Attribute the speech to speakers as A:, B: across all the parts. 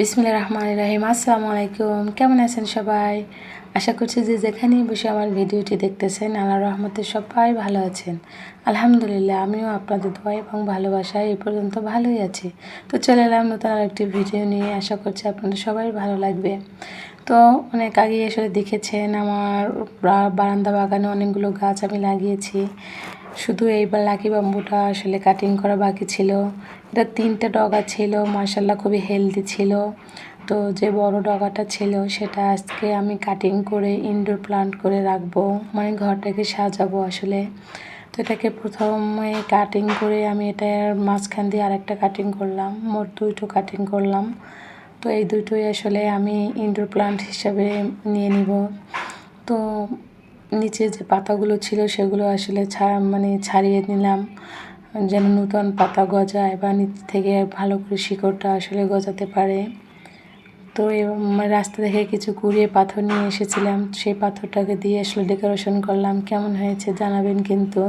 A: বিসমিল্লা রহমান রাহিম। আসসালামু আলাইকুম। কেমন আছেন সবাই? আশা করছি যে যেখানেই বসে আমার ভিডিওটি দেখতেছেন আল্লাহ রহমতে সবাই ভালো আছেন। আলহামদুলিল্লাহ, আমিও আপনাদের দোয়া এবং ভালোবাসায় এই পর্যন্ত ভালোই আছি। তো চলে এলাম নতুন আরেকটি ভিডিও নিয়ে। আশা করছি আপনাদের সবাই ভালো লাগবে। তো অনেক আগে আসলে দেখেছেন, আমার বারান্দা বাগানে অনেকগুলো গাছ আমি লাগিয়েছি। শুধু এইবার লাকি বাম্বুটা আসলে কাটিং করা বাকি ছিল। এটা তিনটে ডগা ছিল মার্শাল্লাহ খুবই হেলদি ছিল। তো যে বড় ডগাটা ছিল, সেটা আজকে আমি কাটিং করে ইনডোর প্লান্ট করে রাখব মানে ঘরটাকে সাজাবো আসলে। তো এটাকে প্রথমে কাটিং করে আমি এটার মাঝখান দিয়ে আরেকটা কাটিং করলাম, মোট দুইটো কাটিং করলাম। তো এই দুটোই আসলে আমি ইনডোর প্লান্ট হিসাবে নিয়ে নিব। তো নিচে যে পাতাগুলো ছিল সেগুলো আসলে ছা মানে ছাড়িয়ে নিলাম। যেন নূতন পাতা গজায় বা নিচ থেকে ভালো করে শিকড়টা আসলে গজাতে পারে। তো রাস্তা থেকে কিছু কুড়িয়ে পাথর নিয়ে এসেছিলাম। সেই পাথরটাকে দিয়ে আসলে ডেকোরেশন করলাম। কেমন হয়েছে জানাবেন কিন্তু।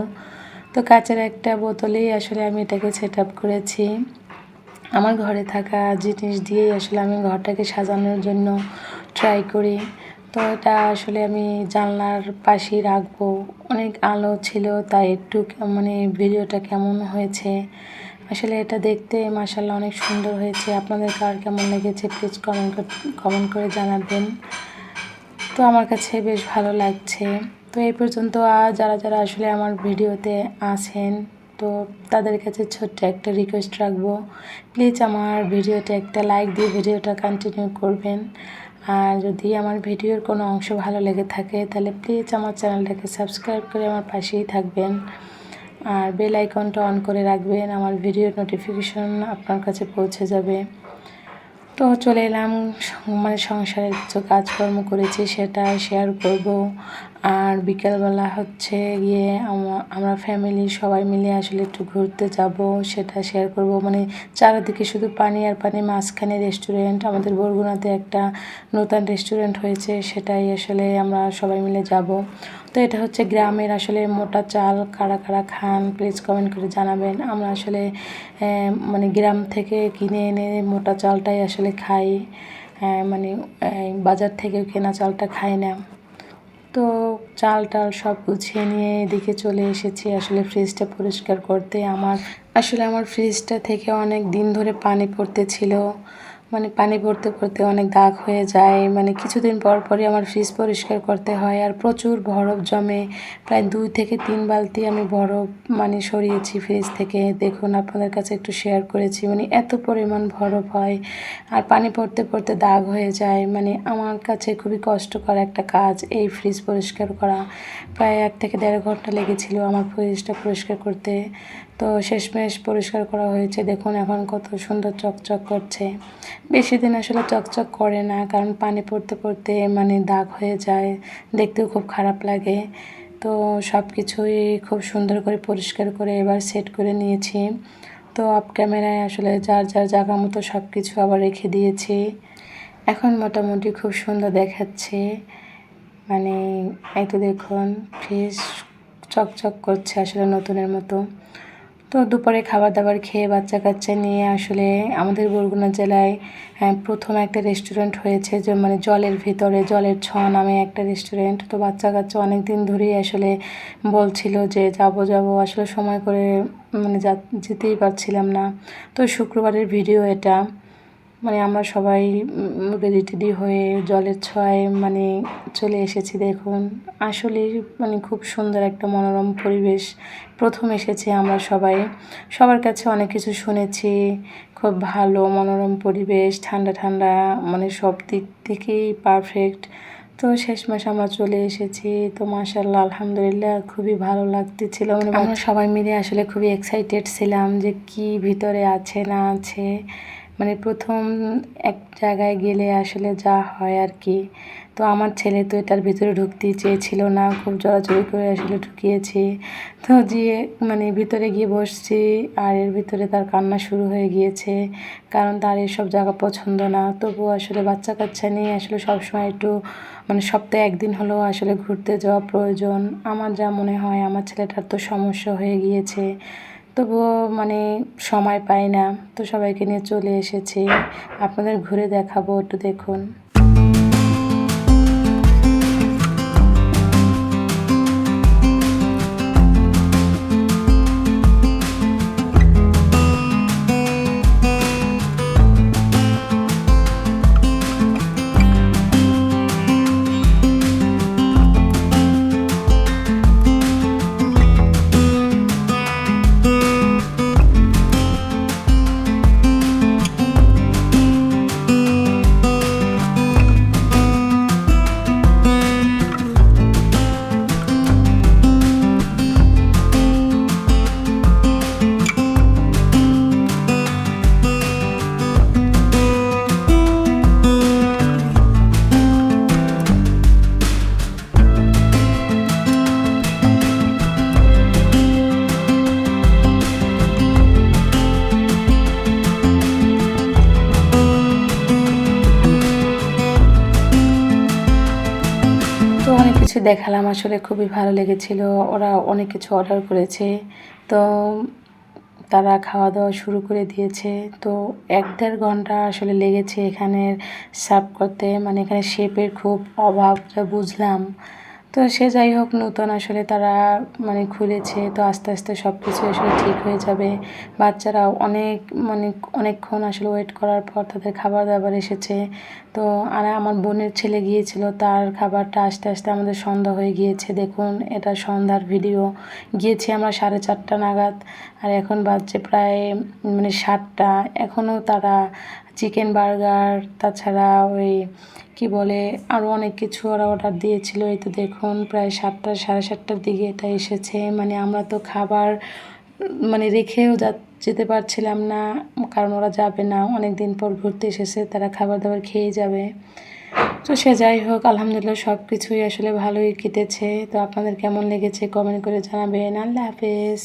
A: তো কাচের একটা বোতলেই আসলে আমি এটাকে সেট আপ করেছি। আমার ঘরে থাকা জিনিস দিয়েই আসলে আমি ঘরটাকে সাজানোর জন্য ট্রাই করি। তো এটা আসলে আমি জানলার পাশেই রাখব। অনেক আলো ছিল, তাই একটু মানে ভিডিওটা কেমন হয়েছে? আসলে এটা দেখতে মাসাল্লাহ অনেক সুন্দর হয়েছে। আপনাদের কার কেমন লেগেছে প্লিজ কমেন্ট কমেন্ট করে জানাবেন। তো আমার কাছে বেশ ভালো লাগছে। তো এই পর্যন্ত আর যারা যারা আসলে আমার ভিডিওতে আছেন, তো তাদের কাছে ছোট্ট একটা রিকোয়েস্ট রাখব। প্লিজ আমার ভিডিওতে একটা লাইক দিয়ে ভিডিওটা কন্টিনিউ করবেন। আর যদি আমার ভিডিওর কোনো অংশ ভালো লেগে থাকে, তাহলে প্লিজ আমার চ্যানেলটাকে সাবস্ক্রাইব করে আমার পাশেই থাকবেন। আর বেল আইকনটা অন করে রাখবেন, আমার ভিডিওর নোটিফিকেশন আপনার কাছে পৌঁছে যাবে। তো চলে এলাম মানে সংসারের কিছু কাজকর্ম করেছি, সেটা শেয়ার করব। আর বিকেলবেলা হচ্ছে গিয়ে আমরা ফ্যামিলি সবাই মিলে আসলে একটু ঘুরতে যাব, সেটা শেয়ার করব। মানে চারিদিকে শুধু পানি আর পানি, মাঝখানে রেস্টুরেন্ট আমাদের বরগুনাতে একটা নতুন রেস্টুরেন্ট হয়েছে, সেটাই আসলে আমরা সবাই মিলে যাব। তো এটা হচ্ছে গ্রামের আসলে মোটা চাল, কারা কারা খান প্লিজ কমেন্ট করে জানাবেন। আমরা আসলে মানে গ্রাম থেকে কিনে এনে মোটা চালটাই আসলে খাই মানে বাজার থেকে কেনা চালটা খাই না। তো চাল টাল সব গুছিয়ে নিয়ে এদিকে চলে এসেছি। আসলে ফ্রিজটা পরিষ্কার করতে আমার, আসলে আমার ফ্রিজটা থেকে অনেক দিন ধরে পানি পড়তেছিল। মানে পানি পড়তে পড়তে অনেক দাগ হয়ে যায়। মানে কিছুদিন পর পরই আমার ফ্রিজ পরিষ্কার করতে হয় আর প্রচুর বরফ জমে। প্রায় দুই থেকে তিন বালতি আমি বরফ মানে সরিয়েছি ফ্রিজ থেকে। দেখুন, আপনাদের কাছে একটু শেয়ার করেছি। মানে এত পরিমাণ বরফ হয় আর পানি পড়তে পড়তে দাগ হয়ে যায়। মানে আমার কাছে খুবই কষ্টকর একটা কাজ এই ফ্রিজ পরিষ্কার করা। প্রায় এক থেকে দেড় ঘণ্টা লেগেছিল আমার ফ্রিজটা পরিষ্কার করতে। তো শেষমেশ পরিষ্কার করা হয়েছে। দেখুন এখন কত সুন্দর চকচক করছে। বেশি দিন আসলে চকচক করে না, কারণ পানি পড়তে পড়তে মানে দাগ হয়ে যায়। দেখতেও খুব খারাপ লাগে। তো সব কিছুই খুব সুন্দর করে পরিষ্কার করে এবার সেট করে নিয়েছি। তো অফ ক্যামেরায় আসলে যার যার জায়গা মতো সব কিছু আবার রেখে দিয়েছি। এখন মোটামুটি খুব সুন্দর দেখাচ্ছে। মানে এই তো দেখুন ফ্রিজ চকচক করছে আসলে নতুনের মতো। তো দুপুরে খাবার দাবার খেয়ে বাচ্চা কাচ্চা নিয়ে আসলে আমাদের বরগুনা জেলায় হ্যাঁ, প্রথম একটা রেস্টুরেন্ট হয়েছে যে মানে জলের ভিতরে জলের ছ নামে একটা রেস্টুরেন্ট তো বাচ্চা কাচ্চা অনেক দিন ধরেই আসলে বলছিল যে যাব যাব। আসলে সময় করে মানে যেতেই পারছিলাম না। তো শুক্রবারের ভিডিও এটা। মানে আমরা সবাই রেডি টেডি হয়ে জলের ছয় মানে চলে এসেছি দেখুন। আসলে মানে খুব সুন্দর একটা মনোরম পরিবেশ। প্রথম এসেছি আমরা সবাই। সবার কাছে অনেক কিছু শুনেছি। খুব ভালো মনোরম পরিবেশ ঠান্ডা ঠান্ডা মানে সব দিক থেকেই পারফেক্ট তো শেষমেশ আমরা চলে এসেছি। তো মাশাল্লাহ আলহামদুলিল্লাহ খুবই ভালো লাগতেছিল। মানে আমরা সবাই মিলে আসলে খুবই এক্সাইটেড ছিলাম যে কি ভিতরে আছে না আছে। মানে প্রথম এক জায়গায় গেলে আসলে যা হয় আর কি। তো আমার ছেলে তো এটার ভিতরে ঢুকতেই চেয়েছিল না, খুব জড়াজড়ি করে আসলে ঢুকিয়েছে। তো গিয়ে মানে ভিতরে গিয়ে বসছি, আর এর ভিতরে তার কান্না শুরু হয়ে গিয়েছে, কারণ তার এসব জায়গা পছন্দ না। তবুও আসলে বাচ্চা কাচ্চা নিয়ে আসলে সবসময় একটু মানে সপ্তাহে একদিন হলেও আসলে ঘুরতে যাওয়া প্রয়োজন। আমার যা মনে হয়, আমার ছেলেটার তো সমস্যা হয়ে গিয়েছে। তবুও মানে সময় পাই না। তো সবাইকে নিয়ে চলে এসেছি। আপনাদের ঘুরে দেখাবো, একটু দেখুন। তো অনেক কিছু দেখালাম, আসলে খুবই ভালো লেগেছিল। ওরা অনেক কিছু অর্ডার করেছে। তো তারা খাওয়া দাওয়া শুরু করে দিয়েছে। তো এক দেড় ঘণ্টা আসলে লেগেছে এখানের সার্ভ করতে। মানে এখানে শেপের খুব অভাবটা বুঝলাম। তো সে যাই হোক, নতুন আসলে তারা মানে খুলেছে। তো আস্তে আস্তে সব কিছু আসলে ঠিক হয়ে যাবে। বাচ্চারা অনেক মানে অনেকক্ষণ আসলে ওয়েট করার পর তাদের খাবার দাবার এসেছে। তো আর আমার বোনের ছেলে গিয়েছিল, তার খাবারটা আস্তে আস্তে আমাদের সন্ধ্যা হয়ে গিয়েছে। দেখুন, এটা সন্ধ্যার ভিডিও গিয়েছি আমরা সাড়ে চারটা নাগাদ, আর এখন বাজছে প্রায় মানে সাতটা। এখনও তারা চিকেন বার্গার তাছাড়া ওই, কি বলে আরও অনেক কিছু ওরা অর্ডার দিয়েছিল। এই তো দেখুন, প্রায় সাতটা, সাড়ে সাতটার দিকে এটা এসেছে। মানে আমরা তো খাবার মানে রেখেও যা, যেতে পারছিলাম না, কারণ ওরা যাবে না। অনেক দিন পর ঘুরতে এসেছে, তারা খাবার দাবার খেয়ে যাবে। তো সে যাই হোক, আলহামদুলিল্লাহ সব কিছুই আসলে ভালোই কেটেছে। তো আপনাদের কেমন লেগেছে কমেন্ট করে জানাবেন। আল্লাহ হাফেজ।